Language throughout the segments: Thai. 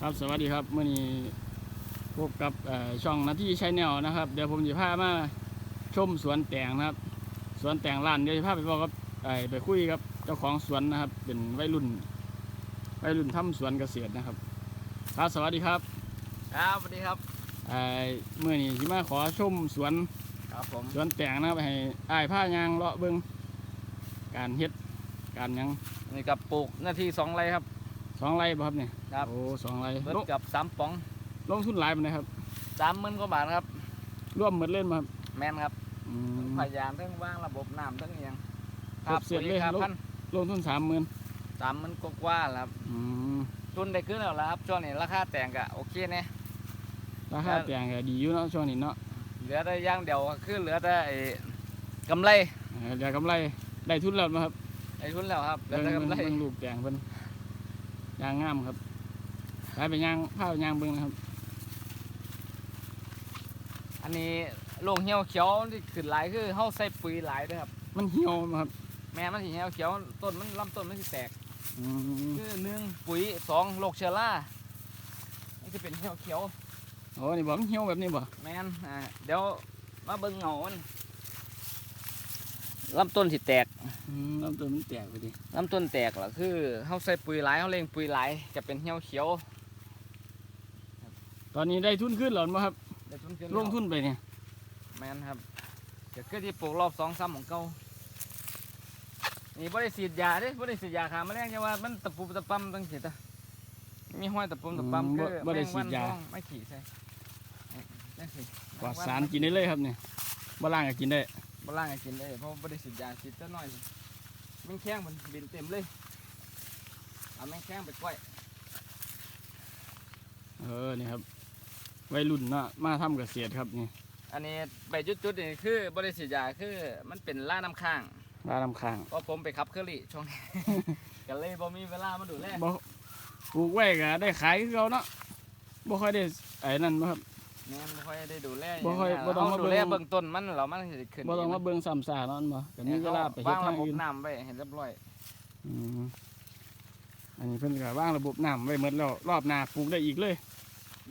ครับสวัสดีครับเมื่อนี้พบกับเอ่อช่องนาทีชัยแนวนะครับ เดี๋ยวผมจะพามาชมสวนแตงนะครับ สวนแตงร้านเดี๋ยวจะพาไปบอกกับไอ้ไปคุยกับเจ้าของสวนนะครับ เป็นวัยรุ่นวัยรุ่นทำสวนเกษตรนะครับ ครับสวัสดีครับ ครับสวัสดีครับไอ้เมื่อนี้ที่มาขอชมสวนครับผมสวนแตงนะครับให้ไอ้ายผ้ายางเลาะเบิ้งการเฮ็ดการหยังนี่กับปลูกหน้าที่สองไร่ครับ สองไร่บ่ครับเนี่ยครับ โอ้สองไร่เบิดลงกับสามป๋องลงทุนหลายปานใดครับสามหมื่นกว่าบาทครับ ร่วมหมดเล่นมาครับแมนครับอืม พยายามทั้งว่างระบบน้ำทั้งอหยังครบเสร็จเลยครับลูก พันลงทุนสามหมื่นสามหมื่นกว่าๆแล้วครับอืมทุนได้ขึ้นแล้วละครับช่วงนี้ราคาแต่งกะโอเคเนี่ย ราคาแตงก็ดีอยู่เนาะช่วงนี้เนาะเหลือได้อย่างเดียวก็คือเหลือได้ไอ้กำไรเอ่อเดี๋ยวกำไรได้ทุนแล้วนะครับไอ้ทุนแล้วครับเหลือเบิ่งแต่เบิ่งกำไรเบิ่งลูกแตงเพิ่น ยางงามครับไปไปยางผ้ายางเบิ่งนะครับ อันนี้โล่งเหี่ยวเขียวที่ขึ้นหลายคือเฮาใส่ปุ๋ยหลายเด้วยครับ มันเหี่ยวมาครับ แม่นมันสิเหี่ยวเขียวต้นมันลำต้นมันสิแตกอืมคือหนึ่งปุ๋ยสองโรคเชื้อรานี่จะเป็นเหี่ยวเขียวโอ้นี่บ่มันเหี่ยวแบบนี้บ่แมนอ่าเดี๋ยวมาเบิ่งเงามัน ลำต้นสิแตกอืมลำต้นมันแตกไปดิลำต้นแตกล่ะคือเฮาใส่ปุ๋ยหลายเฮาเล่งปุ๋ยหลายจะเป็นเหี่ยวเขียว ตอนนี้ได้ทุนขึ้นแล้วบ่ครับได้ทุนขึ้นลงทุนไปเนี่ยแมนครับเดี๋ยวคือที่ปลูกรอบสองซ้ำของเก่านี่บ่ได้ฉีดยาเด้บ่ได้ฉีดยาฆ่าแมลงจังว่ามันตะปูตะปั๊มตั้งสิตะมีห้อยตะปูตะปั๊มคือบ่ได้ฉีดยาแมงวันทองไม่ขี่ใช่จังสิปลอดสารกินได้เลยครับเนี่ยบ่ล่างก็กินได้ บ่ล่างให้กินได้เพราะบ่ได้ฉีดยาฉีดจะน้อยแมงแข้งมันบินเต็มเลยเอาแมงแข้งไปกล้วยเออนี่ครับวัยรุ่นเนาะมาทำเกษตรครับนี่อันนี้ใบจุดๆนี่คือบริสิทธิ์ยาคือมันเป็นล่าน้ำค้างมาลำคางเพราะผมไปขับเครื่องรี่ช่วงนี้ก็เลยบ่มีเวลามาดูแลบ่ปลูกไว้ก็ได้ขายคือเขาเนาะบ่ค่อยได้ไอ้นั่นบ่ครับ แม่นบ่ค่อยได้ดูแลบ่ค่อยหงบ่ต้องเฮมาดูแลเบิ่งเบื้องต้นมันแล้วมันสิขึ้นบ่ต้องเมาเบิ่งซ้ำซากเนาะอันบ่ก็มีเวลาไปเฮ็วาดงทาระงบบอื่น น้ำไว้ให้เรียบร้อยอืมอันนี้เพิ่นก็วางระบบน้ำไว้หมดแล้วรอบหน้าปลูกได้อีกเลย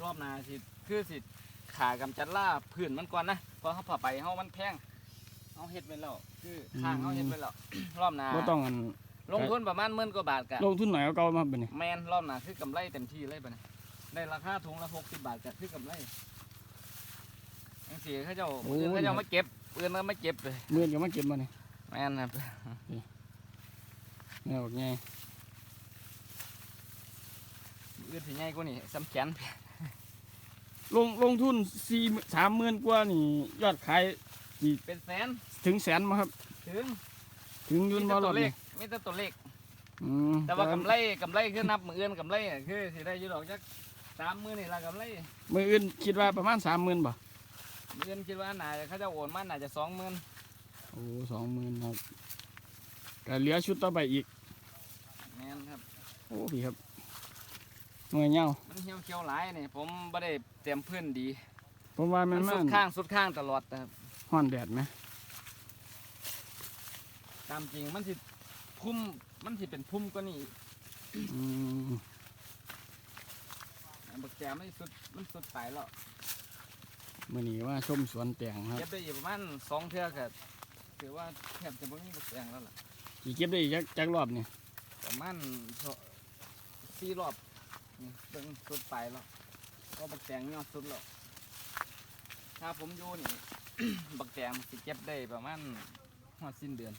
รอบหน้าสิคือสิขากำจัดล่าพื้นมันก่อนนะเพราะเฮาผ่าไปเฮามันแพงเฮาเฮ็ดไว้แล้วคือข้างเฮาเฮ็ดไว้แล้วรอบหน้าบ่ต้องอันลงทุนประมาณหมื่นกว่าบาทกะลงทุนหน่อยเอาเก่ามาบัดนี้แมนรอบหน้าคือกำไรเต็มที่เลยปะเนี่ยได้ราคาถุงละหกสิบบาทก็คือกำไรยัง สีเขาเจ้าเอื่นเขาเจ้ามาเก็บเอื่นเขามาเก็บเลยมื้อก็มาเก็บมานี่แมนครับแนวบักใหญ่เอื่นถึงไงกว่านี่ซ้ำแขนลงลงทุน4 30,000กว่านี่ยอดขายเป็นแสนถึงแสนบ่ครับ ถึงถึงอยืมีนแต่บ่รตัอวดเลนี่ขมีแต่ตัวเลข อืมแต่ว่ากำไรกำไรคือนับมือเอื่นกำไรอะคือสิได้อยุดอกจักสามมือนี่ละกำไรมื้ออื่นคิดว่าประมาณ30,000บ่มือ เอื่นคิดว่าน่าจะเขาเจะโอนมาน่าจะสองหมื่นโอ้20,000ครับก็เหลือชุดต่อไปอีกแมนครับ โอ้พี่ครับหน่วยเหย้ามันเหี่ยวเขียวหลายนี่ผมไม่ได้เตรียมพื้นดีผมว่ามัมันนสุมัดนข้างสุดข้างตลอดนะครับฮ้อนแดดไหมตามจริงมันสิพุ่มมันสิเป็นพุ่มก็นี่อืมบักแจมันสุดมันสุดสายแล้ว มื่อนี้ว่าชมสวนแตงครับ เก็บได้อยู่ประมาณสองเทื่อก็ถือว่าแทบจะไม่มีบักแจงแล้วล่ะกี่เก็บได้อีกจักจักรอบเนี่ยประมาณสองสี่รอบนี่เบิ่งสุดปลายแล้วก็บักแจงยอดสุดแล้วถ้าผมอยู่นี่ บักแจงสิเก็บได้ประมาณหอดสิ้นเดือน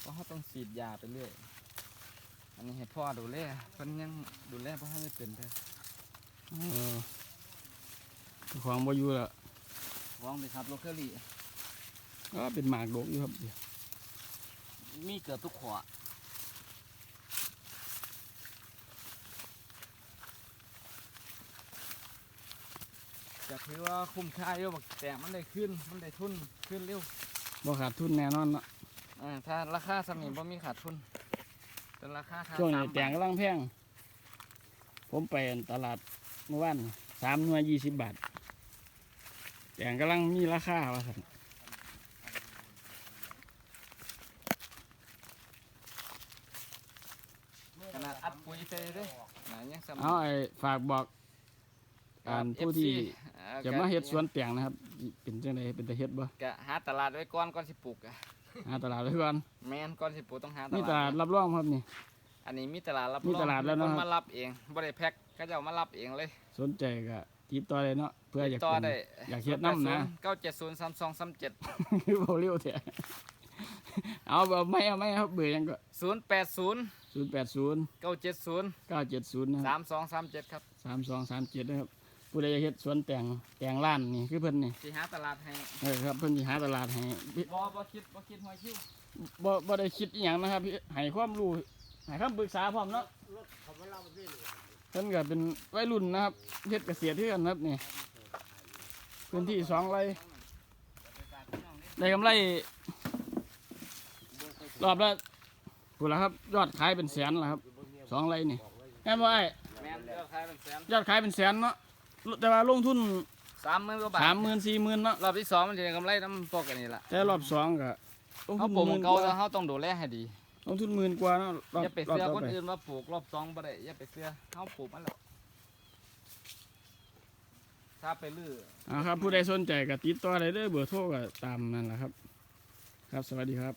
เพราะเขาต้องฉีดยาไปเรื่อยอันนี้ให้พ่อดูแลเพิ่นยังดูแลเพราะให้ไม่เป็นเด้อเออเจ้า ของบ่อยู่และวางไปครับโลเคอรี่ก็เป็นหมากดกอยู่ครับเดี๋ยวมีเกือบทุกขวจะถือว่าคุ้มค่าอยู่บักแต่มันได้ขึ้น มันได้ทุนขึ้นเร็วบ่ขาดทุนแน่นอนเนาะอ่าถ้าราคาสมิบ่มีขาดทุนเป็นราคาทางช่วงนี้สามแตงกำลังแพงผมไปตลาดเมื่อวานสามหน่วยยี่สิบบาท แตงกำลังมีราคาว่าสันขนาดอัดปุ๋ยใส่เด้นะยังซ้ำเอาไอ้ฝากบอกครับอ่านผู้ที่ FC อ่อจะก็มาเฮ็ดสวนแตงนะครับ เป็นจังไดเป็นตาเฮ็ดบ่ก็หาตลาดไว้ก่อนก่อนสิปลูกอะหาตลาดไว้ก่อนแม่นก่อนสิปลูกต้องหาตมีตลาลาดดรับรองครับนี่ อันนี้มีตลาดรับมีตลาดแล้วเนอะคมารับเองบ่ได้แพ็คเขาเจ้ามารับเองเลย สนใจก็ ติดต่อได้เนาะเพื่ออยากต่อเป็นได้อยากเฮ็ดน้ำนะเก้าเจ็ดศูนย์สามสองสามเจ็ดเบาเร็วแท้เอาแบบไม่เอาไม่ครับเบื่อยังก็ศูนย์แปดศูนย์080เก้าเจ็ดศูนย์970นะคสารับมสองสามเจ็ดครับ3237นะครับผู้ใดอยากเฮ็ดสวนแตงแตงล้านนี่คือเพิ่นนี่สิหาตลาดให้เออครับเพิ่นสิหาตลาดให้บ่บ่คิดบ่คิดหัวคิวบ่บ่ได้คิดอีหยังนะครับให้ความรู้ให้คำปรึกษาพร้อมเนาะเพิ่นก็เป็นวัยรุ่นนะครับเฮ็ดเกษตรคือกันครับนี่พื้นที่สองไร่ได้กำไรรอบละพูดแล้วครับ ยอดขายเป็นแสนแล้วครับสองไร่นี่แม่นบ่ไอ้แม่นเลือกขายเป็นแสนยอดขายเป็นแสนเนาะแต่ว่าลงทุนสามหมื่นกว่าบาทสามหมื่นสี่หมื่นเนาะรอบที่สองมันจะได้กำไรน้ำพวกอันนี้ล่ะแต่รอบสองก็ลงเขาทุนปลูกหขอมื่งนกเขาว่าแล้วเขาต้องดูแลให้ดี ลงทุนหมื่นกว่าเนาะรอบอย่าไปรอบเสื้อต่อคนไปอื่นมาปลูกรอบสองบ่ได้อย่าไปเสื้อเขาปลูกมันแล้วถ้าไปลื้ออ่าครับผู้ใดสนใจก็ติดต่อได้เด้อเบอร์โทรก็ตามนั่นแหละครับ ครับสวัสดีครับ